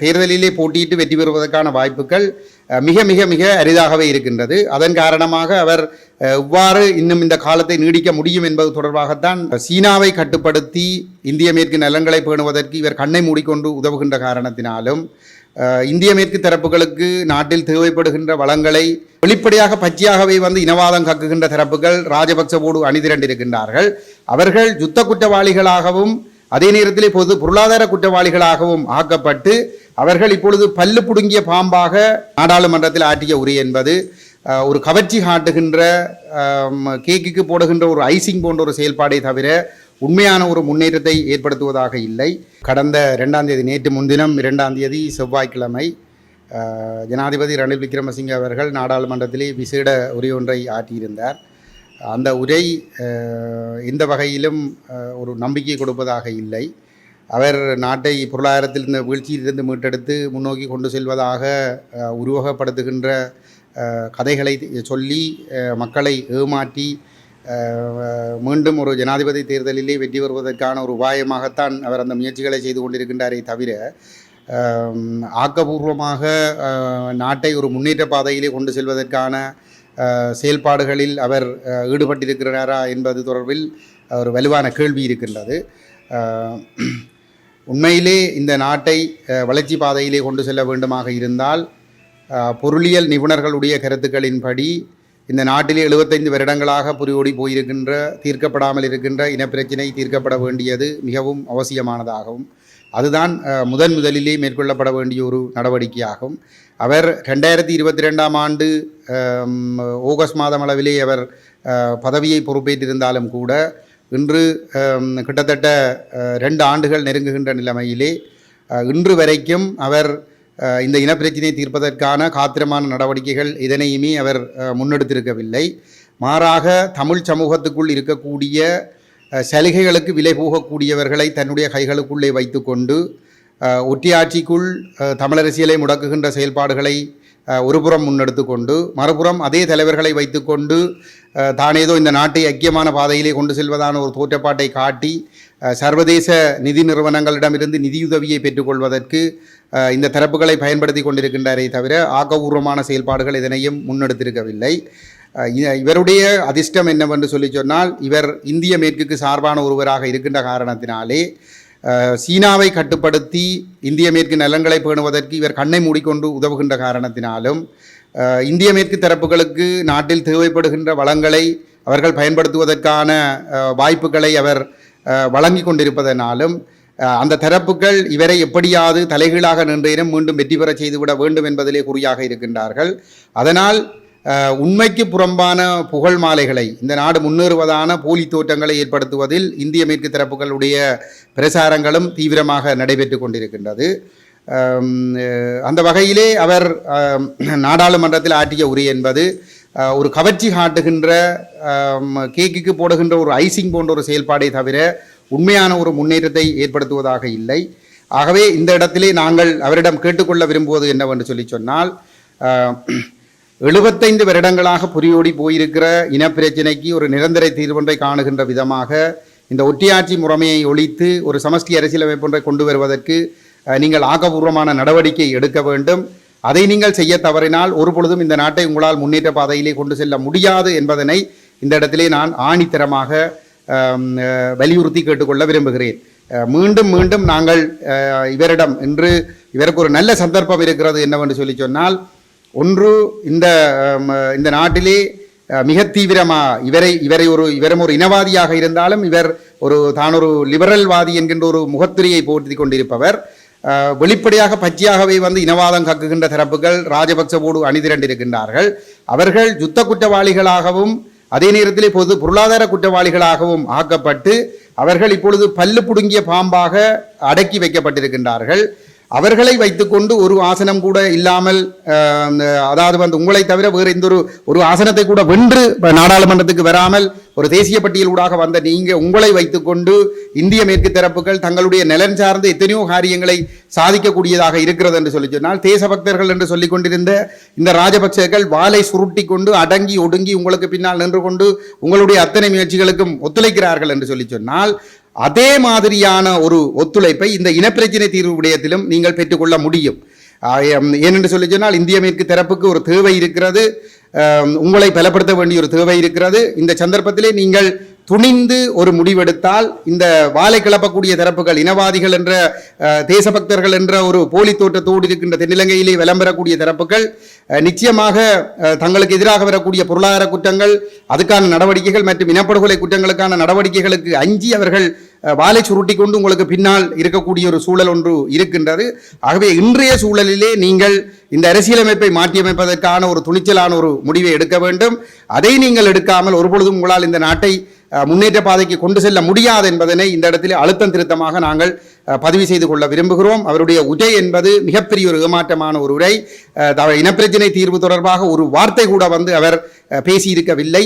தேர்தலிலே போட்டியிட்டு வெற்றி பெறுவதற்கான வாய்ப்புகள் மிக மிக மிக அரிதாகவே இருக்கின்றது. அதன் காரணமாக அவர் அஹ், இவ்வாறு இன்னும் இந்த காலத்தை நீடிக்க முடியும் என்பது தொடர்பாகத்தான் சீனாவை கட்டுப்படுத்தி இந்திய மேற்கு நலன்களை பேணுவதற்கு இவர் கண்ணை மூடிக்கொண்டு உதவுகின்ற காரணத்தினாலும் இந்திய மேற்கு தரப்புகளுக்கு நாட்டில் தேவைப்படுகின்ற வளங்களை வெளிப்படையாக பச்சையாகவே வந்து இனவாதம் கக்குகின்ற தரப்புகள் ராஜபக்சவோடு அணிதிரண்டிருக்கின்றார்கள். அவர்கள் யுத்த குற்றவாளிகளாகவும் அதே நேரத்திலே பொது பொருளாதார குற்றவாளிகளாகவும் ஆக்கப்பட்டு அவர்கள் இப்பொழுது பல்லு புடுங்கிய பாம்பாக நாடாளுமன்றத்தில் ஆற்றிய உரை என்பது ஒரு கவர்ச்சி காட்டுகின்ற கேக்குக்கு போடுகின்ற ஒரு ஐசிங் போன்ற ஒரு செயல்பாடை தவிர உண்மையான ஒரு முன்னேற்றத்தை ஏற்படுத்துவதாக இல்லை. கடந்த ரெண்டாம் தேதி நேற்று முன்தினம் இரண்டாம் தேதி செவ்வாய்க்கிழமை ஜனாதிபதி ரணில் விக்ரமசிங்க அவர்கள் நாடாளுமன்றத்திலே விசேட உரை ஒன்றை ஆற்றியிருந்தார். அந்த உரை எந்த வகையிலும் ஒரு நம்பிக்கை கொடுப்பதாக இல்லை. அவர் நாட்டை பொருளாதாரத்தில் இருந்த வீழ்ச்சியிலிருந்து மீட்டெடுத்து முன்னோக்கி கொண்டு செல்வதாக உருவகப்படுத்துகின்ற கதைகளை சொல்லி மக்களை ஏமாற்றி மீண்டும் ஒரு ஜனாதிபதி தேர்தலிலே வெற்றி பெறுவதற்கான ஒரு உபாயமாகத்தான் அவர் அந்த முயற்சிகளை செய்து கொண்டிருக்கின்றாரே தவிர ஆக்கபூர்வமாக நாட்டை ஒரு முன்னேற்ற பாதையிலே கொண்டு செல்வதற்கான செயல்பாடுகளில் அவர் ஈடுபட்டிருக்கிறாரா என்பது தொடர்பில் ஒரு வலுவான கேள்வி இருக்கின்றது. உண்மையிலே இந்த நாட்டை வளர்ச்சி பாதையிலே கொண்டு செல்ல வேண்டுமாக இருந்தால் பொருளியல் நிபுணர்களுடைய கருத்துக்களின்படி இந்த நாட்டிலே எழுபத்தைந்து வருடங்களாக புரியோடி போயிருக்கின்ற தீர்க்கப்படாமல் இருக்கின்ற இனப்பிரச்சினை தீர்க்கப்பட வேண்டியது மிகவும் அவசியமானதாகவும் அதுதான் முதன் முதலிலே மேற்கொள்ளப்பட வேண்டிய ஒரு நடவடிக்கையாகும். அவர் ரெண்டாயிரத்தி இருபத்தி ரெண்டாம் ஆண்டு ஆகஸ்ட் மாதம் அளவிலே அவர் பதவியை பொறுப்பேற்றிருந்தாலும் கூட இன்று கிட்டத்தட்ட ரெண்டு ஆண்டுகள் நெருங்குகின்ற நிலைமையிலே இன்று வரைக்கும் அவர் இந்த இனப்பிரச்சினை தீர்ப்பதற்கான காத்திரமான நடவடிக்கைகள் எதனையுமே அவர் முன்னெடுத்திருக்கவில்லை. மாறாக தமிழ் சமூகத்துக்குள் இருக்கக்கூடிய சலுகைகளுக்கு விலை போகக்கூடியவர்களை தன்னுடைய கைகளுக்குள்ளே வைத்துக்கொண்டு அஹ், தமிழரசியலை முடக்குகின்ற செயல்பாடுகளை ஒருபுறம் முன்னெடுத்து கொண்டு மறுபுறம் அதே தலைவர்களை வைத்துக்கொண்டு தானேதோ இந்த நாட்டை ஐக்கியமான பாதையிலே கொண்டு செல்வதான ஒரு தோற்றப்பாட்டை காட்டி சர்வதேச நிதி நிறுவனங்களிடமிருந்து நிதியுதவியை பெற்றுக்கொள்வதற்கு இந்த தரப்புகளை பயன்படுத்தி கொண்டிருக்கின்றாரே தவிர ஆக்கபூர்வமான செயல்பாடுகள் இதனையும் முன்னெடுத்திருக்கவில்லை. இவருடைய அதிர்ஷ்டம் என்னவென்று சொல்லி சொன்னால் இவர் இந்திய மேற்குக்கு சார்பான ஒருவராக இருக்கின்ற காரணத்தினாலே சீனாவை கட்டுப்படுத்தி இந்திய மேற்கு நலன்களை பேணுவதற்கு இவர் கண்ணை மூடிக்கொண்டு உதவுகின்ற காரணத்தினாலும் இந்திய மேற்கு தரப்புகளுக்கு நாட்டில் தேவைப்படுகின்ற வளங்களை அவர்கள் பயன்படுத்துவதற்கான வாய்ப்புகளை அவர் வழங்கி கொண்டிருப்பதனாலும் அந்த தரப்புகள் இவரை எப்படியாவது தலைகீழாக நின்றேனும் மீண்டும் வெற்றி பெறச் செய்துவிட வேண்டும் என்பதிலே குறியாக இருக்கின்றார்கள். அதனால் உண்மைக்கு புறம்பான புகழ் மாலைகளை இந்த நாடு முன்னேறுவதான போலி தோற்றங்களை ஏற்படுத்துவதில் இந்திய மேற்கு தரப்புகளுடைய பிரசாரங்களும் தீவிரமாக நடைபெற்று கொண்டிருக்கின்றது. அந்த வகையிலே அவர் நாடாளுமன்றத்தில் ஆற்றிய உரை என்பது ஒரு கவர்ச்சி காட்டுகின்ற கேக்குக்கு போடுகின்ற ஒரு ஐசிங் போன்ற ஒரு செயல்பாடை தவிர உண்மையான ஒரு முன்னேற்றத்தை ஏற்படுத்துவதாக இல்லை. ஆகவே இந்த இடத்திலே நாங்கள் அவரிடம் கேட்டுக்கொள்ள விரும்புவது என்னவென்று சொல்லி சொன்னால் எழுபத்தைந்து வருடங்களாக புரியோடி போயிருக்கிற இனப்பிரச்சினைக்கு ஒரு நிரந்தர தீர்வொன்றை காணுகின்ற விதமாக இந்த ஒட்டியாட்சி முறைமையை ஒழித்து ஒரு சமஷ்டி அரசியலமைப்பு ஒன்றை கொண்டு வருவதற்கு நீங்கள் ஆக்கபூர்வமான நடவடிக்கை எடுக்க வேண்டும். அதை நீங்கள் செய்ய தவறினால் ஒரு பொழுதும் இந்த நாட்டை உங்களால் முன்னேற்ற பாதையிலே கொண்டு செல்ல முடியாது என்பதனை இந்த இடத்திலே நான் ஆணித்தரமாக வலியுறுத்தி கேட்டுக்கொள்ள விரும்புகிறேன். மீண்டும் மீண்டும் நாங்கள் இவரிடம் இன்று இவருக்கு ஒரு நல்ல சந்தர்ப்பம் இருக்கிறது என்னவென்று சொல்லி சொன்னால் ஒன்று இந்த இந்த நாட்டிலே மிக தீவிரமாக இவரை இவரை ஒரு இவரும் ஒரு இனவாதியாக இருந்தாலும் இவர் ஒரு தான் ஒரு லிபரல்வாதி என்கின்ற ஒரு முகத்திரையை போற்றி கொண்டிருப்பவர். வெளிப்படையாக பச்சையாகவே வந்து இனவாதம் கக்குகின்ற தரப்புகள் ராஜபக்சவோடு அணிதிரண்டிருக்கின்றார்கள். அவர்கள் யுத்த குற்றவாளிகளாகவும் அதே நேரத்திலே பொது பொருளாதார குற்றவாளிகளாகவும் ஆக்கப்பட்டு அவர்கள் இப்பொழுது பல்லு புடுங்கிய பாம்பாக அடக்கி வைக்கப்பட்டிருக்கின்றார்கள். அவர்களை வைத்துக்கொண்டு ஒரு ஆசனம் கூட இல்லாமல் அதாவது வந்து உங்களை தவிர வேறு எந்த ஒரு ஒரு ஆசனத்தை கூட வென்று நாடாளுமன்றத்துக்கு வராமல் ஒரு தேசிய பட்டியலூடாக வந்த நீங்கள் உங்களை வைத்துக்கொண்டு இந்திய மேற்கு தரப்புகள் தங்களுடைய நலன் சார்ந்த எத்தனையோ காரியங்களை சாதிக்கக்கூடியதாக இருக்கிறது என்று சொல்லி சொன்னால் தேசபக்தர்கள் என்று சொல்லிக் கொண்டிருந்த இந்த ராஜபக்சேக்கள் வாளை சுருட்டி கொண்டு அடங்கி ஒடுங்கி உங்களுக்கு பின்னால் நின்று கொண்டு உங்களுடைய அத்தனை முயற்சிகளுக்கும் ஒத்துழைக்கிறார்கள் என்று சொல்லி சொன்னால் அதே மாதிரியான ஒரு ஒத்துழைப்பை இந்த இனப்பிரச்சினை தீர்வு விடயத்திலும் நீங்கள் பெற்றுக்கொள்ள முடியும். ஏனென்று சொல்லி சொன்னால் இந்திய மேற்கு தரப்புக்கு ஒரு தேவை இருக்கிறது. உங்களை பலப்படுத்த வேண்டிய ஒரு தேவை இருக்கிறது. இந்த சந்தர்ப்பத்திலே நீங்கள் துணிந்து ஒரு முடிவெடுத்தால் இந்த வாழை கிளப்பக்கூடிய தரப்புகள் இனவாதிகள் என்ற தேசபக்தர்கள் என்ற ஒரு போலி தோற்றத்தோடு இருக்கின்ற தென்னிலங்கையிலே விளம்பரக்கூடிய தரப்புகள் நிச்சயமாக தங்களுக்கு எதிராக வரக்கூடிய பொருளாதார குற்றங்கள் அதுக்கான நடவடிக்கைகள் மற்றும் இனப்படுகொலை குற்றங்களுக்கான நடவடிக்கைகளுக்கு அஞ்சி அவர்கள் வாலை சுருட்டி கொண்டு உங்களுக்கு பின்னால் இருக்கக்கூடிய ஒரு சூழல் ஒன்று இருக்கின்றது. ஆகவே இன்றைய சூழலிலே நீங்கள் இந்த அரசியலமைப்பை மாற்றியமைப்பதற்கான ஒரு துணிச்சலான ஒரு முடிவை எடுக்க வேண்டும். அதை நீங்கள் எடுக்காமல் ஒருபொழுதும் உங்களால் இந்த நாட்டை முன்னேற்ற பாதைக்கு கொண்டு செல்ல முடியாது என்பதனை இந்த இடத்திலே அழுத்தம் திருத்தமாக நாங்கள் பதிவு செய்து கொள்ள விரும்புகிறோம். அவருடைய உரை என்பது மிகப்பெரிய ஒரு ஏமாற்றமான ஒரு உரை. இனப்பிரச்சினை தீர்வு தொடர்பாக ஒரு வார்த்தை கூட வந்து அவர் பேசியிருக்கவில்லை.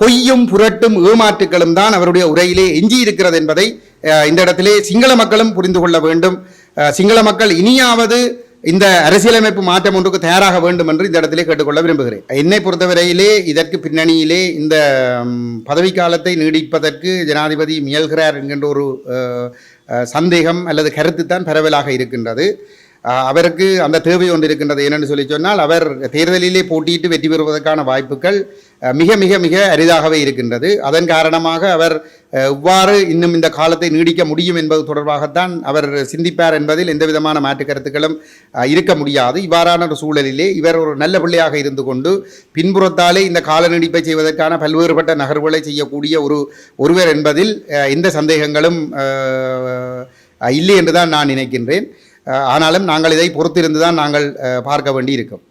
பொய்யும் புரட்டும் ஏமாற்றுக்களும் தான் அவருடைய உரையிலே எஞ்சி இருக்கிறது என்பதை இந்த இடத்திலே சிங்கள மக்களும் புரிந்து கொள்ள வேண்டும். சிங்கள மக்கள் இனியாவது இந்த அரசியலமைப்பு மாற்றம் ஒன்றுக்கு தயாராக வேண்டும் என்று இந்த இடத்திலே கேட்டுக்கொள்ள விரும்புகிறேன். என்னை பொறுத்தவரையிலே இதற்கு பின்னணியிலே இந்த பதவிக்காலத்தை நீடிப்பதற்கு ஜனாதிபதி முயல்கிறார் என்கின்ற ஒரு சந்தேகம் அல்லது கருத்து தான் பரவலாக இருக்கின்றது. அவருக்கு அந்த தேவை ஒன்று இருக்கின்றது என்னென்னு சொல்லி சொன்னால் அவர் தேர்தலிலே போட்டியிட்டு வெற்றி பெறுவதற்கான வாய்ப்புகள் மிக மிக மிக அரிதாகவே இருக்கின்றது. அதன் காரணமாக அவர் இவ்வாறு இன்னும் இந்த காலத்தை நீடிக்க முடியும் என்பது தொடர்பாகத்தான் அவர் சிந்திப்பார் என்பதில் எந்த விதமான மாற்று கருத்துக்களும் இருக்க முடியாது. இவ்வாறான ஒரு சூழலிலே இவர் ஒரு நல்ல பிள்ளையாக இருந்து கொண்டு பின்புறத்தாலே இந்த கால நீடிப்பை செய்வதற்கான பல்வேறுபட்ட நகர்வுகளை செய்யக்கூடிய ஒரு ஒருவர் என்பதில் எந்த சந்தேகங்களும் இல்லை என்று தான் நான் நினைக்கின்றேன். ஆனாலும் நாங்கள் இதை பொறுத்திருந்து தான் நாங்கள் பார்க்க வேண்டி இருக்கும்